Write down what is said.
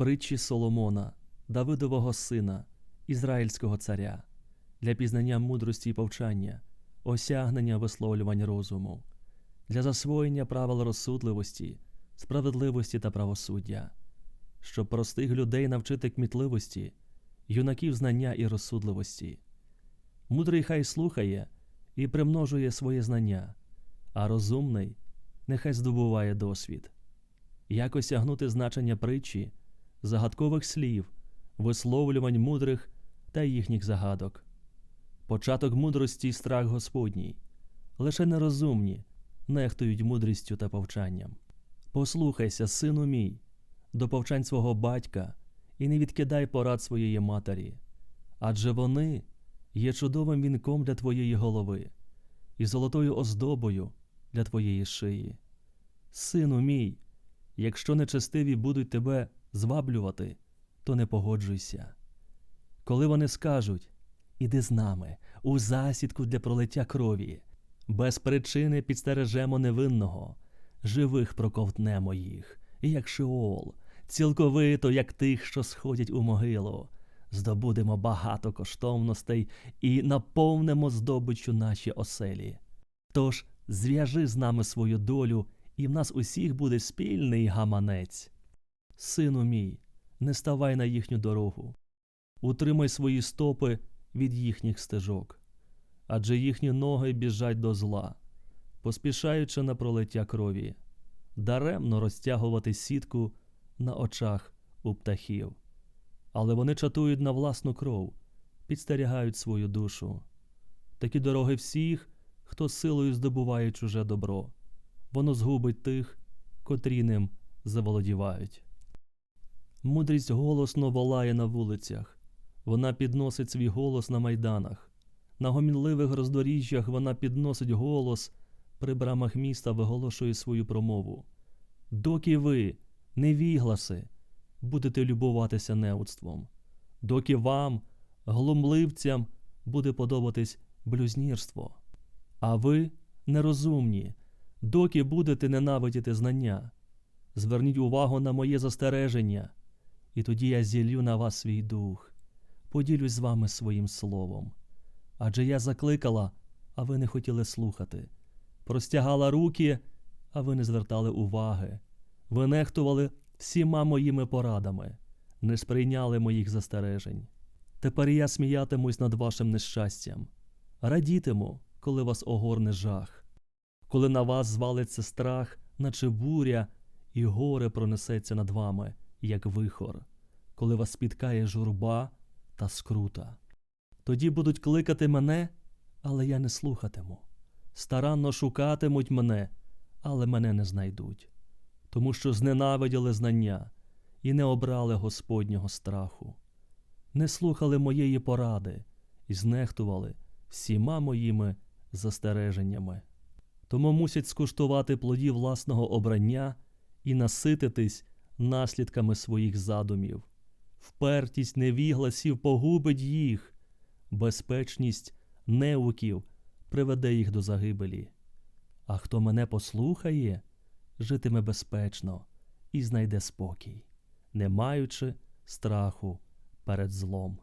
Притчі Соломона, Давидового сина, Ізраїльського царя, для пізнання мудрості і повчання, осягнення висловлювань розуму, для засвоєння правил розсудливості, справедливості та правосуддя, щоб простих людей навчити кмітливості, юнаків знання і розсудливості. Мудрий хай слухає і примножує своє знання, а розумний нехай здобуває досвід. Як осягнути значення притчі, загадкових слів, висловлювань мудрих та їхніх загадок. Початок мудрості й страх Господній. Лише нерозумні нехтують мудрістю та повчанням. Послухайся, сину мій, до повчань свого батька, і не відкидай порад своєї матері, адже вони є чудовим вінком для твоєї голови і золотою оздобою для твоєї шиї. Сину мій, якщо нечестиві будуть тебе зваблювати, то не погоджуйся. Коли вони скажуть Іди з нами у засідку для пролиття крові, без причини підстережемо невинного, живих проковтнемо їх, як шеол, цілковито, як тих, що сходять у могилу. Здобудемо багато коштовностей і наповнимо здобичу наші оселі. Тож зв'яжи з нами свою долю, і в нас усіх буде спільний гаманець. Сину мій, не ставай на їхню дорогу, утримай свої стопи від їхніх стежок, адже їхні ноги біжать до зла, поспішаючи на пролиття крові, даремно розтягувати сітку на очах у птахів. Але вони чатують на власну кров, підстерігають свою душу. Такі дороги всіх, хто силою здобуває чуже добро, воно згубить тих, котрі ним заволодівають. Мудрість голосно волає на вулицях, вона підносить свій голос на майданах. На гомінливих роздоріжжях вона підносить голос, при брамах міста виголошує свою промову. Доки ви, невігласи, будете любуватися неудством, доки вам, глумливцям, буде подобатись блюзнірство. А ви, нерозумні, доки будете ненавидіти знання, зверніть увагу на моє застереження, і тоді я зіллю на вас свій дух, поділюсь з вами своїм словом. Адже я закликала, а ви не хотіли слухати, простягала руки, а ви не звертали уваги, ви нехтували всіма моїми порадами, не сприйняли моїх застережень. Тепер я сміятимусь над вашим нещастям, радітиму, коли вас огорне жах, коли на вас звалиться страх, наче буря, і горе пронесеться над вами, як вихор, коли вас спіткає журба та скрута. Тоді будуть кликати мене, але я не слухатиму. Старанно шукатимуть мене, але мене не знайдуть, тому що зненавиділи знання і не обрали Господнього страху, не слухали моєї поради і знехтували всіма моїми застереженнями. Тому мусять скуштувати плодів власного обрання і насититись наслідками своїх задумів. Впертість невігласів погубить їх, безпечність неуків приведе їх до загибелі. А хто мене послухає, житиме безпечно і знайде спокій, не маючи страху перед злом.